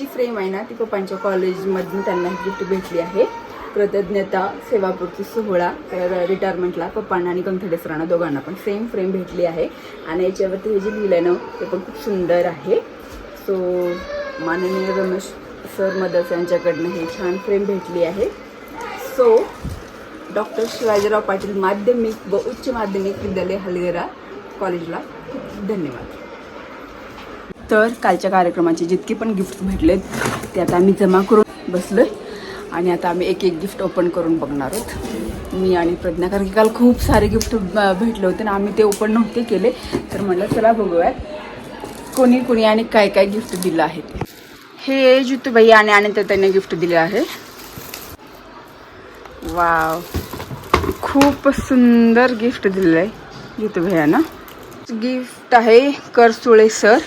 जी frame आहे ना ती पप्पांच्या कॉलेजमधून त्यांना ही गिफ्ट भेटली आहे. कृतज्ञता सेवापूर्ती सोहळा तर रिटायरमेंटला पप्पांना आणि कंथडे सरांना दोघांना पण सेम फ्रेम भेटली आहे. आणि याच्यावरती हे जे लिहिलं आहे ना ते पण खूप सुंदर आहे. सो माननीय रमेश सर मदर्स यांच्याकडनं हे छान फ्रेम भेटली आहे. सो डॉक्टर शिवाजीराव पाटील माध्यमिक व उच्च माध्यमिक विद्यालय हलगेरा कॉलेजला धन्यवाद. तर कालच्या कार्यक्रमाचे जितके पण गिफ्ट भेटलेत ते आता आम्ही जमा करून बसलो आणि आता आम्ही एक एक गिफ्ट ओपन करून बघणार आहोत. मी आणि प्रज्ञा कारण की काल खूप सारे गिफ्ट भेटले होते ना आम्ही ते ओपन नव्हते केले. तर म्हटलं चला बघूयात कोणी कोणी आणि काय काय गिफ्ट दिलं आहे हे जितूबाई आणि आणि त्यांनी गिफ्ट दिले आहे. वाव. खूप सुंदर गिफ्ट दिलेलं आहे जितूबाई गिफ्ट आहे करसुळे सर.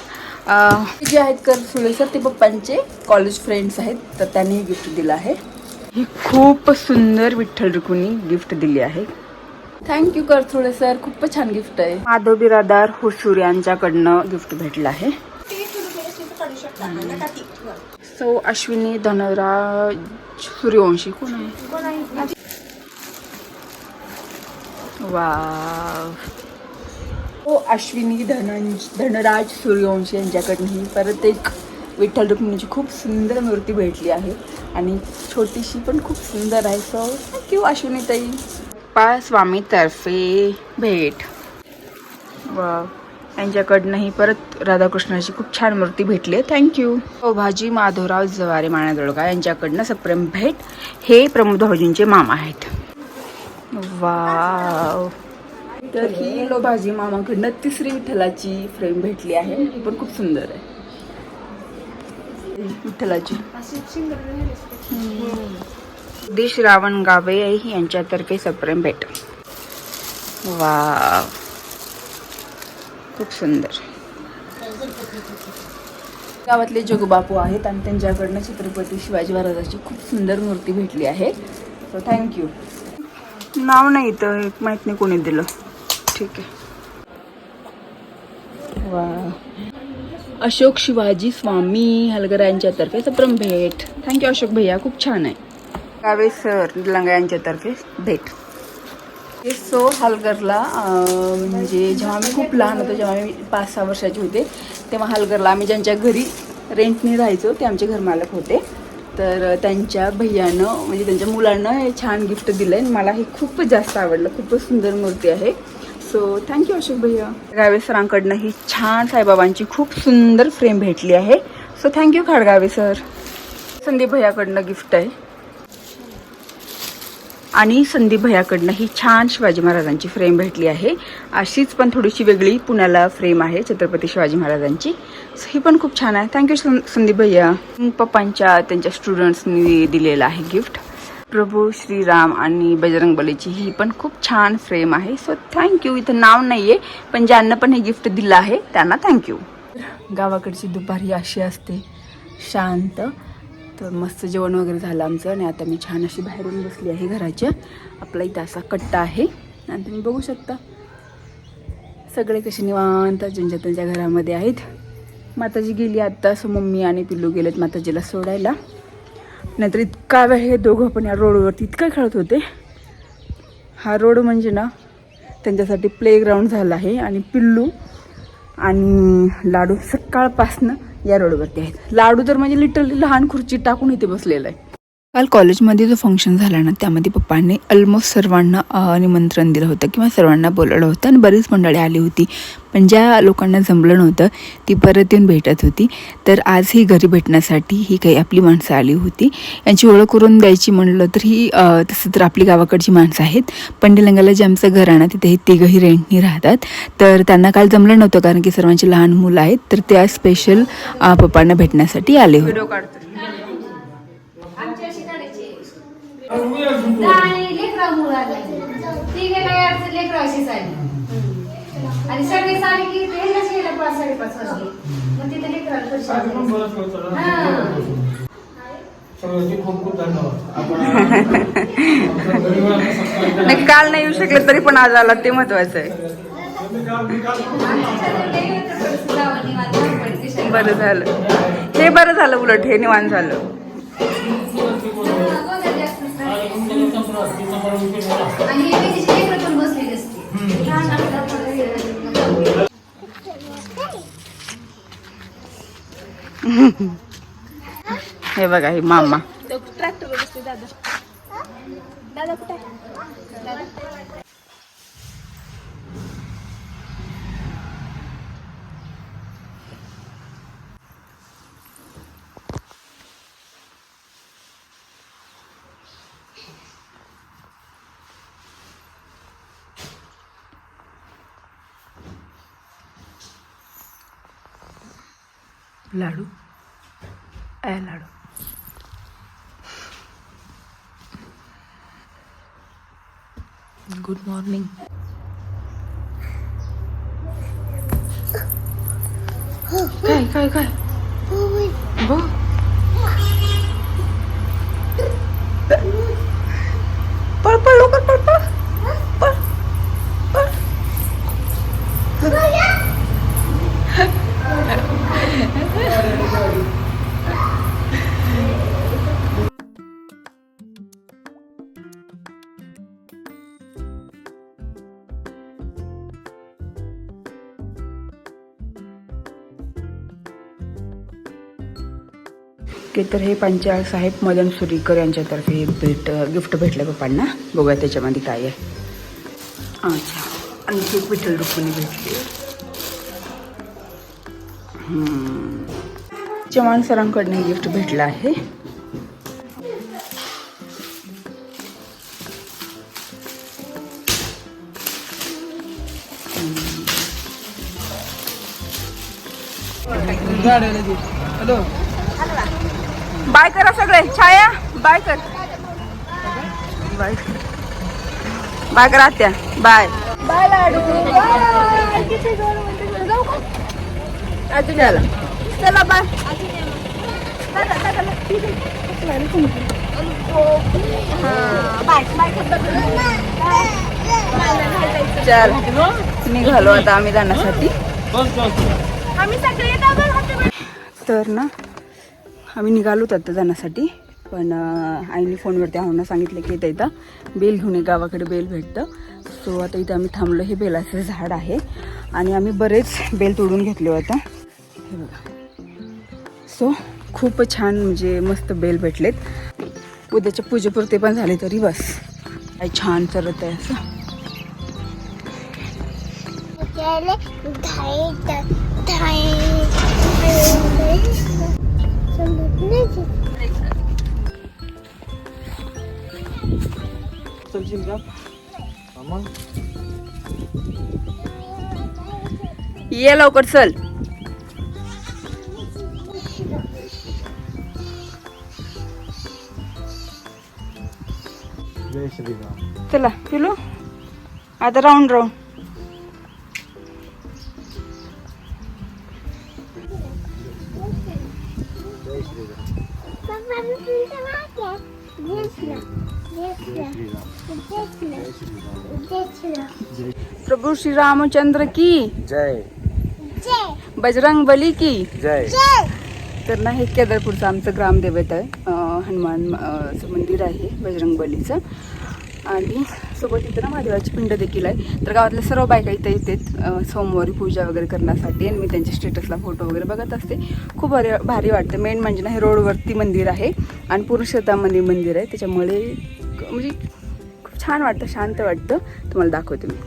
जे आहेत करसुळे सर ते पप्पांचे कॉलेज फ्रेंड्स आहेत तर त्यांनी गिफ्ट दिलं आहे. ही खूप सुंदर विठ्ठल रुक्मिणी गिफ्ट दिली आहे. Thank you Karsule sir. खूपच छान गिफ्ट आहे. माधव बिरादार हुसूर यांच्याकडनं गिफ्ट भेटलं आहे. सो अश्विनी धनराज सूर्यवंशी कोण आहे? वाव हो अश्विनी धनंज धनराज सूर्यवंशी यांच्याकडनंही परत एक विठ्ठल रुक्मिणीची खूप सुंदर मूर्ती भेटली आहे. आणि छोटीशी पण खूप सुंदर आहे. सो थँक्यू अश्विनीताई. पा स्वामीतर्फे भेट. वा यांच्याकडनंही परत राधाकृष्णाची खूप छान मूर्ती भेटली आहे. थँक्यू भाजी माधवराव जवारे माणादोळगा यांच्याकडनं सप्रेम भेट. हे प्रमोद भाऊजींचे मामा आहेत. वाव तर ही लोभाजी मामाकडनं तिसरी विठ्ठलाची फ्रेम भेटली आहे. ही पण खूप सुंदर आहे. विठ्ठलाची. दिश रावण गावे यांच्यातर्फे सप्रेम भेट. वाव. खूप सुंदर. गावातले जगबापू आहेत आणि त्यांच्याकडनं छत्रपती शिवाजी महाराजाची खूप सुंदर मूर्ती भेटली आहे. सो थँक्यू नाव नाही इथं. एक माहीत नाही कोणी दिलं. ठीक आहे. वा अशोक शिवाजी स्वामी हलगर यांच्यातर्फे सप्रम भेट. थँक्यू अशोक भैया खूप छान आहे. कावे सर लंगा यांच्यातर्फे भेट. हे सो हलगरला म्हणजे जेव्हा मी खूप लहान होतो जेव्हा मी पाच सहा वर्षाचे होते तेव्हा हलगरला आम्ही ज्यांच्या घरी रेंटने राहायचो ते आमचे घरमालक होते. तर त्यांच्या भैयानं म्हणजे त्यांच्या मुलांना हे छान गिफ्ट दिलं आहे मला हे खूपच जास्त आवडलं. खूपच सुंदर मूर्ती आहे. सो थँक्यू अशोक भैया गावे सरांकडनं ही छान साईबाबांची खूप सुंदर फ्रेम भेटली आहे. So thank you Khadgave sir Sandeep भैयाकडनं gift आहे. आणि संदीप भैयाकडनं ही छान शिवाजी महाराजांची फ्रेम भेटली आहे. अशीच पण थोडीशी वेगळी पुण्याला फ्रेम आहे छत्रपती शिवाजी महाराजांची. सो ही पण खूप छान आहे. थँक्यू संदीप भैया. पप्पांच्या त्यांच्या स्टुडंट्सनी दिलेलं आहे गिफ्ट. प्रभू श्रीराम आणि बजरंग बलीची ही पण खूप छान फ्रेम आहे. सो थँक्यू इथं नाव नाही आहे पण ज्यांना पण हे गिफ्ट दिलं आहे त्यांना थँक्यू गावाकडची दुपारी अशी असते. शांत. तर मस्त जेवण वगैरे झालं आमचं आणि आता मी छान अशी बाहेरून बसली आहे घराच्या. आपला इथं असा कट्टा आहे. आणि तुम्ही बघू शकता. सगळे कसे निवांत ज्यांच्या त्यांच्या घरामध्ये आहेत. माताजी गेली आत्ता सो मम्मी आणि पिल्लू गेलेत माताजीला सोडायला. नाहीतर इतका वेळ हे दोघं पण या रोडवरती इतकं खेळत होते. हा रोड म्हणजे ना त्यांच्यासाठी प्लेग्राऊंड झाला आहे आणि पिल्लू आणि लाडू सकाळपासनं या रोडवरती आहेत. लाडू तर म्हणजे लिटरली लहान खुर्ची टाकून इथे बसलेला आहे. काल कॉलेजमध्ये जो फंक्शन झाला ना त्यामध्ये पप्पांनी ऑलमोस्ट सर्वांना निमंत्रण दिलं होतं किंवा सर्वांना बोलवलं होतं आणि बरीच मंडळी आली होती. पण ज्या लोकांना जमलं नव्हतं ती परत येऊन भेटत होती. तर आज ही घरी भेटण्यासाठी ही काही आपली माणसं आली होती. यांची ओळख करून द्यायची म्हणलं तर ही तसं तर आपली गावाकडची माणसं आहेत. पंडिलंगाला जे आमचं घर आहे ना तिथे हे तिघंही रेंटनी राहतात. तर त्यांना काल जमलं नव्हतं कारण की सर्वांची लहान मुलं आहेत. तर त्या स्पेशल पप्पांना भेटण्यासाठी आले होते. आणि लेकरा मुलं आले ती गेला यार लेकरा अशीच आली आणि सगळे साडी की गेला पाच साडेपाच वाजले. मग तिथे लेकराला. हा. नाही काल नाही येऊ शकले तरी पण आज आला ते महत्वाचं आहे. बरं झालं. हे बरं झालं उलट हे निवांत झालं. आणि हे लेकरं पण बसलेली असते हे बघा हे मामा लाडू ए लाडू गुड मॉर्निंग काय काय काय बघ पळ पळ लवकर पळ पळ पळ की तर हे पंचाळ साहेब मदन सुरीकर यांच्यातर्फे एक भेट गिफ्ट भेटलं पप्पांना. बघूया त्याच्यामध्ये काय आहे. अच्छा आणखी एक विठ्ठल रुक्मिणी भेटली. चव्हाण सरांकडनं हे गिफ्ट भेटलं आहे. हॅलो. बाय करा सगळे. छाया बाय कर. बाय बाय करा आत्या. बाय. बाय लाडू. अजून आला चला बाय. चल. निघालो आता आम्ही जाण्यासाठी. बस बस. तर ना आम्ही निघालो आता जाण्यासाठी पण आईने फोनवरती आहोंना सांगितलं की इथं इथं बेल घेऊन ये गावाकडे बेल भेटतं. सो आता इथं आम्ही थांबलो. हे बेलाचं झाड आहे. आणि आम्ही बरेच बेल तोडून घेतले होता. हे बघा. सो खूप छान म्हणजे मस्त बेल भेटलेत. उद्याच्या पूजेपुरते पण झाले तरी बस. काय छान चरत आहे असं. चलशील का मग ये लवकर चल चला. पिलू आता राऊंड राऊंड प्रभू श्री रामचंद्र की? जय। बजरंग बली की? जय। तर ना हे केदारपूरचं आमचं ग्रामदैवत आहे. हनुमान मंदिर आहे बजरंग बलीचं. आणि सोबत इथं ना महादेवाची पिंड देखील आहे. तर गावातल्या सर्व बायका इथं येतात सोमवारी पूजा वगैरे करण्यासाठी. आणि मी त्यांच्या स्टेटसला फोटो वगैरे बघत असते. खूप भारी भारी वाटतं. मेन म्हणजे ना हे रोडवरती मंदिर आहे. आणि पूर्ण शेतामध्ये मंदिर आहे. त्याच्यामुळे म्हणजे छान वाटतं शांत वाटतं. तुम्हाला दाखवते मी.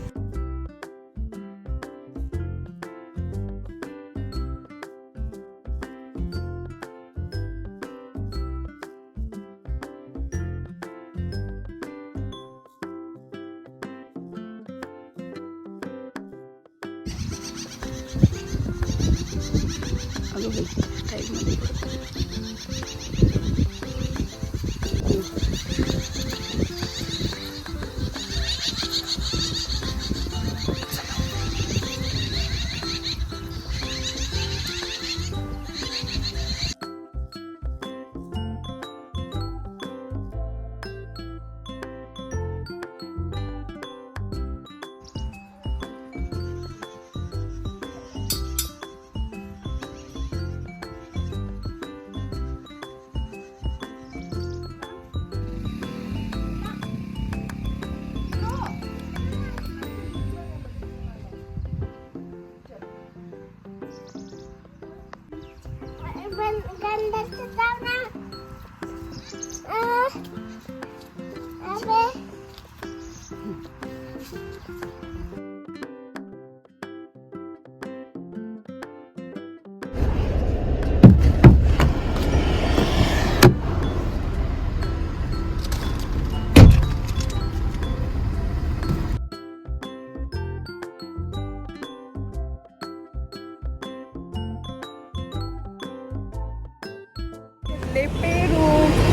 अगं de Peru.